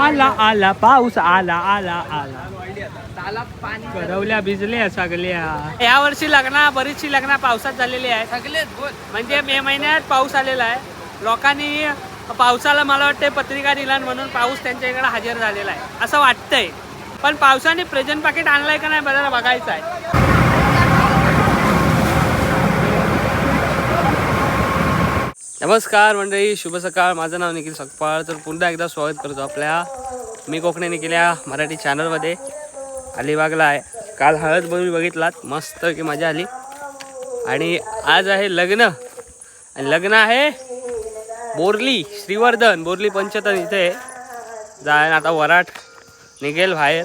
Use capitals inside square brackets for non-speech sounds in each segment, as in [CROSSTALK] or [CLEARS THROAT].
आला आला पाऊस आला आला आला. करवल्या भिजल्या सगळ्या. या वर्षी लग्न बरीचशी लग्न पावसात झालेली आहे सगळेच बोल. म्हणजे मे महिन्यात पाऊस आलेला आहे. लोकांनी पावसाला मला वाटते पत्रिका दिला म्हणून पाऊस त्यांच्या इकडे हजर झालेला आहे. असं वाटतंय. पण पावसाने प्रेझेंट पाकिट आणलंय का नाही बघायचं आहे. नमस्कार मंडळी शुभ सकाळ. माझं नाव निखिल सकपाळ. तर पुन्हा एकदा स्वागत करतो आपल्या मी कोकणी निखिल्या मराठी चॅनलमध्ये अलिबागला आहे. काल हळद बघून बघितलात. मस्त की मजा आली. आणि आज आहे लग्न. आणि लग्न आहे बोरली श्रीवर्धन. बोरली पंचतन इथे. जाय आता वराट निघेल बाहेर.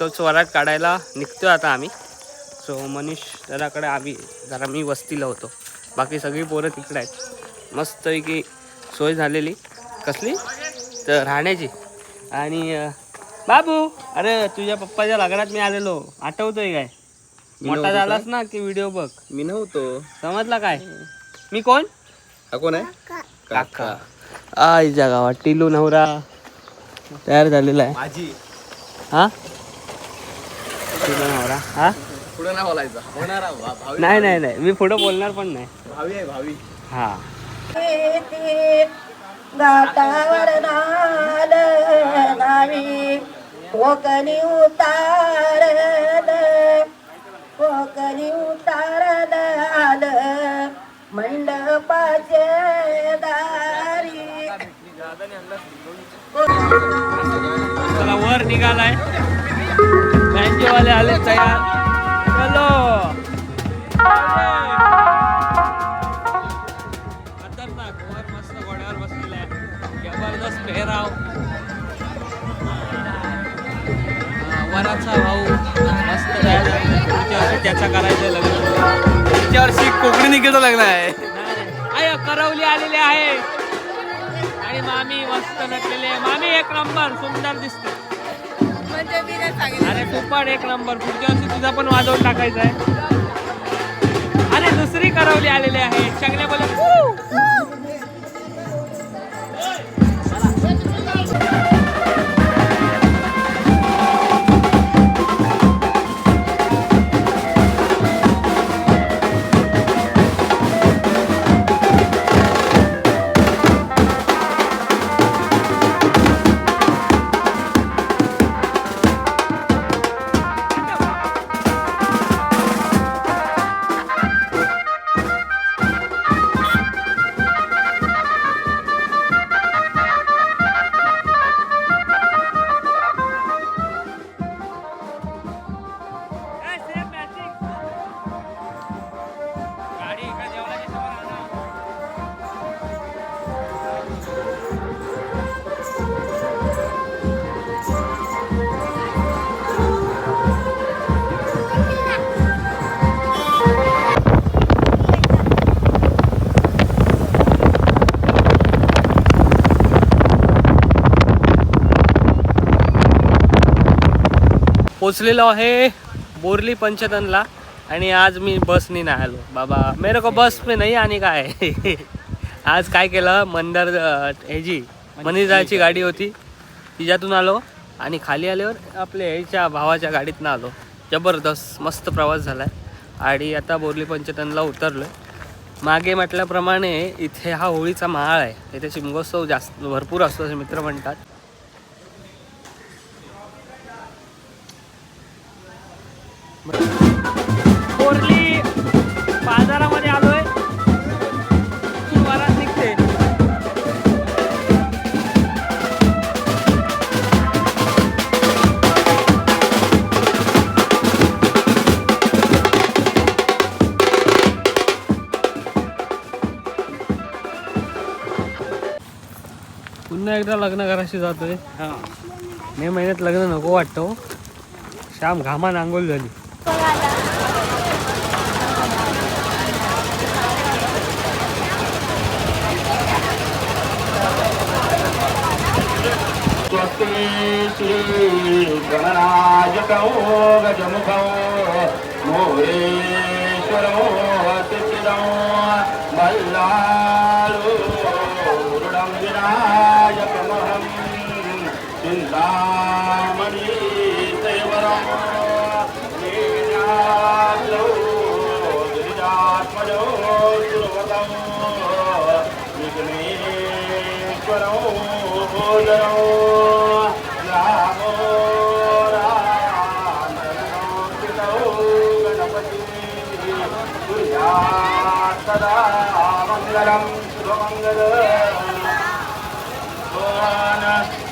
तोच वराट काढायला निघतो आता आम्ही. सो मनीष दादाकडे आम्ही जरा मी वस्तीला होतो. बाकी सगळी पोरं तिकडे आहेत. मस्तपैकी सोय झालेली. कसली? तर राहण्याची. आणि बाबू अरे तुझ्या पप्पाच्या लग्नात मी आलेलो. आठवतोय काय? मोठा झालास ना की व्हिडिओ बघ? मी नव्हतो. समजला काय? मी कोण? हा कोण आहे? काका. आईच्या गावात. टिलू नवरा तयार झालेला आहे. माझी हा? टिलू नवरा. हा? पुढे नाही बोलायचा. नाही नाही नाही. मी पुढे बोलणार पण नाही. भावी आहे भावी. हा. घाटावर नाल नावी कोकणी उतारल कोकणी उतारल आल मंडपाचे दारी. वर निघालाय. बँकेवाले आले तयार. त्याचा करायचं लग्न. पुढच्या वर्षी कोकणी निघेचं लग्न आहे. आय करवली आलेले आहे. आणि मामी मस्त नटलेले आहे. मामी एक नंबर सुंदर दिसते. अरे तू पण एक नंबर पुढच्या वर्षी तुझा पण वाजवून टाकायचा आहे. अरे दुसरी करवली आलेली आहे. चांगले बोले पोचलेलो आहे बोरली पंचतनला आणि आज मी बसनी नाही आलो बाबा मेरे को बस में नाही आणि काय? [LAUGHS] आज काय केलं? मंदार ह्याची मनीजाची गाडी होती. तिच्यातून आलो आणि खाली आल्यावर आपल्या ह्याच्या भावाच्या गाडीतनं आलो. जबरदस्त मस्त प्रवास झाला आणि आता बोरली पंचतनला उतरलो मागे म्हटल्याप्रमाणे इथे हा होळीचा महाळ आहे. इथे शिमगोत्सव जास्त भरपूर असतो असे मित्र म्हणतात. एकदा लग्न करायची जातोय. मे महिन्यात लग्न नको वाटतं हो. श्याम घामान आंघोळ झाली. स्वस्ति श्री ಚಿಂತಾಮಣಿ ದೇವರ ನೀನಾದೋ ಗಿರಿಜಾತ್ಮಜೋ ದುರ್ವತಂ ವಿಘ್ನೇಶ್ವರೋ ಭೋಜನೋ ರಾಮೋ ರಾಮೋ ಗಣಪತಿ ಗುರಿಯಾ ಸದಾ ಮಂಗಳಂ ಶುಭಮಂಗಲ ಭುವನ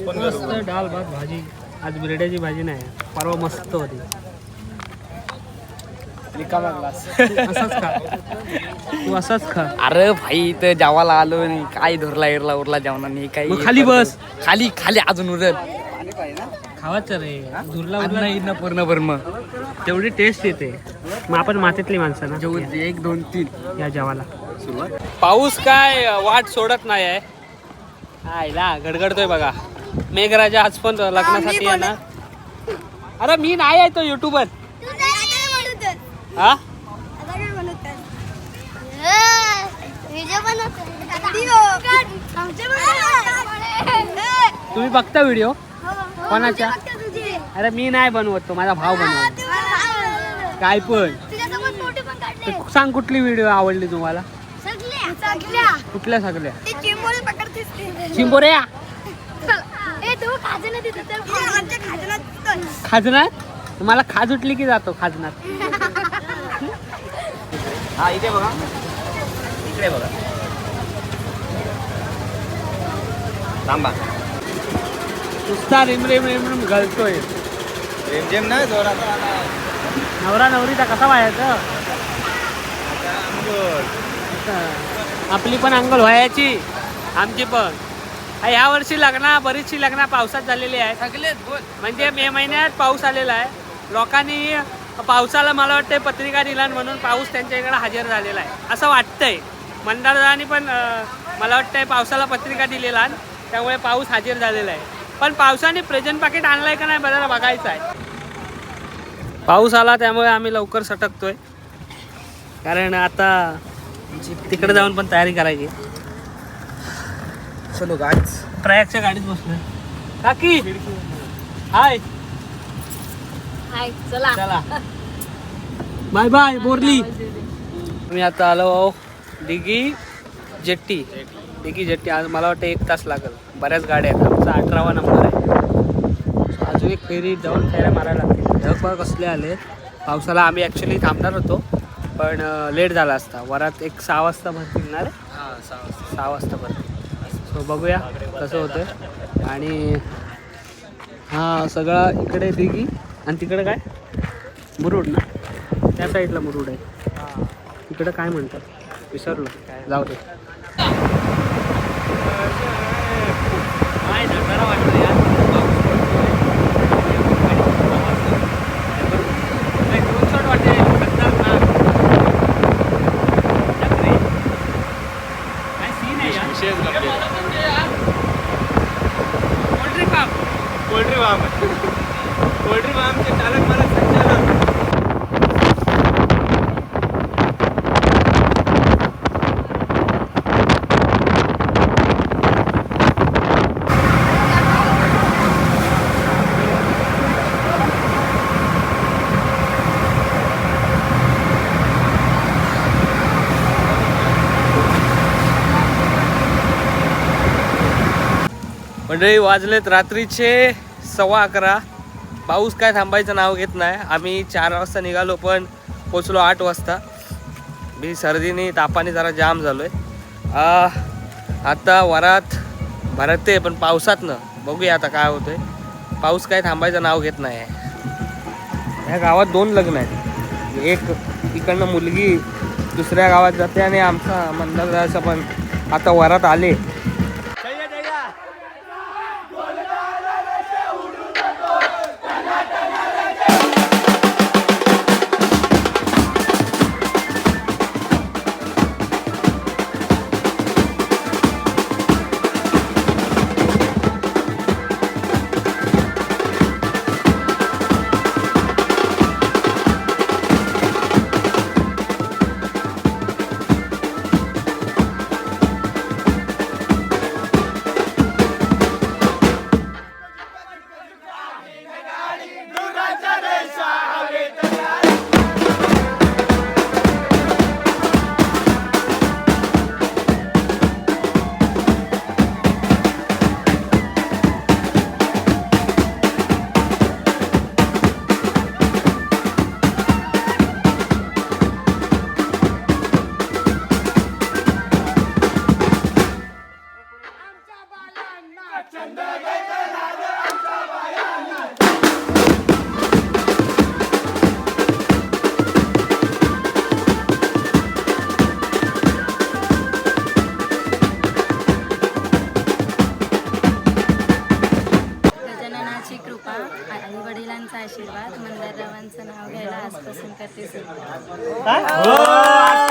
मस्त डाल भात भाजी. आज बिरड्याची भाजी नाही परवा मस्त होती. रिकामा ग्लास असंच खा. तू असंच खा. अरे भाई इथं जेवायला आलो नाही काय धरला इरला उरला जेवणाने काही मग खाली बस. खाली खाली अजून उरत खावाच रे. धुरला उरला इन्न पूर्ण बर्म तेवढी टेस्ट येते. मग आपण मातीतली माणसं ना. जेवू एक दोन तीन. या जेवाला पाऊस काय वाट सोडत नाही आहे. आयला गडगडतोय बघा. मेघराजा आज पण लग्नासाठी आहे ना अरे मी नाही आहे तो युट्यूबर हा? तुम्ही बघता व्हिडिओ कोणाच्या? अरे मी नाही बनवत तो माझा भाव बनवत. काय पण. सांग कुठली व्हिडिओ आवडली तुम्हाला? कुठल्या सगळ्या? चिंबोऱ्या? खाजनात मला खाज उठली की जातो खाजनात हा इथे बघा. इकडे बघा. थांबा. नुसता रिम रिम रिम रिम घालतोय. रेमझेम ना जोरात नवरा नवरीचा कसा व्हायचं? आपली पण अंगल व्हायची. आमची पण. हा, या वर्षी लग्न बरीचशी लग्न पावसात झालेली आहेत. म्हणजे मे महिन्यात पाऊस आलेला आहे. लोकांनी पावसाला मला वाटतं पत्रिका दिला म्हणून पाऊस त्यांच्या इकडे हजर झालेला आहे. असं वाटतंय. मंदारदानी पण मला वाटतंय पावसाला पत्रिका दिलेला आहे, त्यामुळे पाऊस हजर झालेला आहे. पण पावसाने प्रेझेंट पाकिट आणलंय का नाही बघायला बघायचं आहे. पाऊस आला त्यामुळे आम्ही लवकर सटकतोय. कारण आता तिकडे जाऊन पण तयारी करायची. चलो गाईच प्रयागच्या गाडीत बसलोय. काकी! हाय. चला. Bye bye Borli. मी आता आलो आहो दिघी जेट्टी. दिघी जेट्टी आज मला वाटतं एक तास लागेल. बऱ्याच गाड्या आहेत. आमचा अठरावा नंबर आहे. अजून एक फेरी जाऊन फेऱ्या मारायला लागतील. बघ कसले आले. पावसाला आम्ही ॲक्च्युली थांबणार होतो पण लेट झाला असता. वरात एक सहा वाजता भरतील ना रे सहा वाजता. भरतील सो बघूया कसं होतं आणि हा सगळा इकडे दिघी. आणि तिकडे काय? मुरुड ना? त्या साईडला मुरुड आहे. तिकडं काय म्हणतात? विसरलो. जाऊ दे. पोल्ट्री फार्म पोल्ट्री फार्मचे चालक मला संचालक मंडळी वाजलेत रात्रीचे सव्वा अकरा. पाऊस काय थांबायचं नाव घेत नाही. आम्ही चार वाजता निघालो पण पोचलो आठ वाजता. मी सर्दीने तापाने जरा जाम झालो आहे आता वरात भरते पण पावसातनं. बघूया आता काय होतंय. पाऊस काय थांबायचं नाव घेत नाही. आहे ह्या गावात दोन लग्न आहेत. एक इकडनं मुलगी दुसऱ्या गावात जाते आणि आमचा मंदाराचं पण. आता वरात आले. करते सुरुवात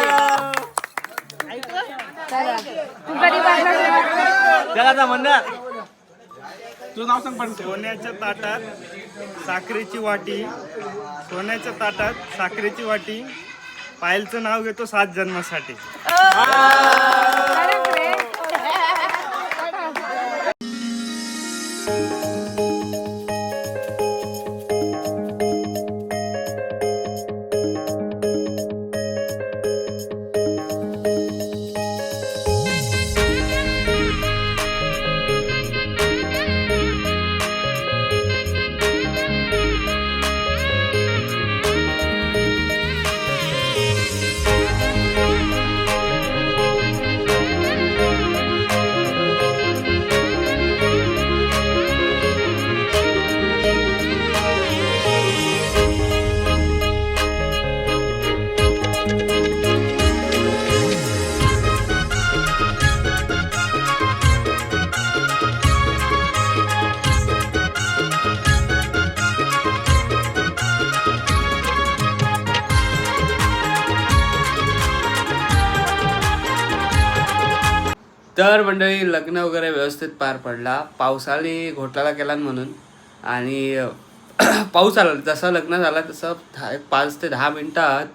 तुझं नाव सांग पण. सोन्याच्या ताटात साखरेची वाटी. सोन्याच्या ताटात साखरेची वाटी. पायलचं नाव घेतो सात जन्मासाठी. तर मंडळी लग्न वगैरे व्यवस्थित पार पडला. पावसाने घोटाळा केला म्हणून. आणि [CLEARS THROAT] पाऊस आला. जसं लग्न झाला तसं दहा- पाच ते दहा मिनटात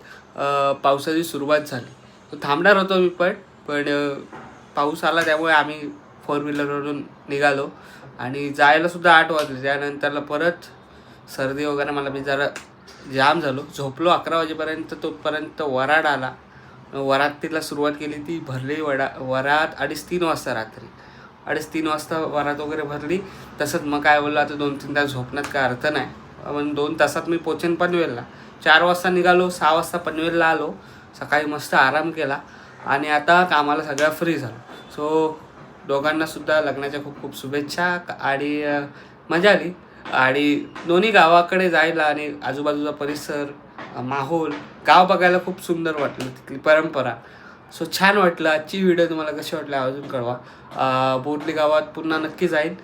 पावसाची सुरुवात झाली. तो थांबणार होतो मी पण पण पाऊस आला त्यामुळे आम्ही फोर व्हीलरवरून निघालो. आणि जायला सुद्धा आठ वाजले. त्यानंतरला परत सर्दी वगैरे मला मी जरा जाम झालो. झोपलो अकरा वाजेपर्यंत तोपर्यंत वराड आला. वरातीला सुरुवात केली ती भरली वडा वरात अडीच तीन वाजता रात्री. अडीच तीन वाजता वरात वगैरे भरली. तसंच मग काय बोललं आता दोन तीन तास झोपण्यात काय अर्थ नाही. पण दोन तासात मी पोचेन पनवेलला. चार वाजता निघालो सहा वाजता पनवेलला आलो. सकाळी मस्त आराम केला. आणि आता कामाला सगळ्या फ्री झालो. सो दोघांनासुद्धा लग्नाच्या खूप खूप शुभेच्छा. आणि मजा आली. आणि दोन्ही गावाकडे जायला आणि आजूबाजूचा परिसर माहोल गाव बघायला खूप सुंदर वाटलं तिथली परंपरा. सो छान वाटलं. आजची व्हिडिओ तुम्हाला कशी वाटली अजून कळवा. अं, बोटली गावात पुन्हा नक्की जाईन.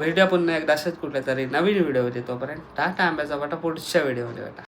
भेटूया पुन्हा एकदा असेच कुठल्या तरी नवीन व्हिडिओमध्ये तोपर्यंत टाटा आंब्याचा वाटा पुढच्या व्हिडिओमध्ये वाटा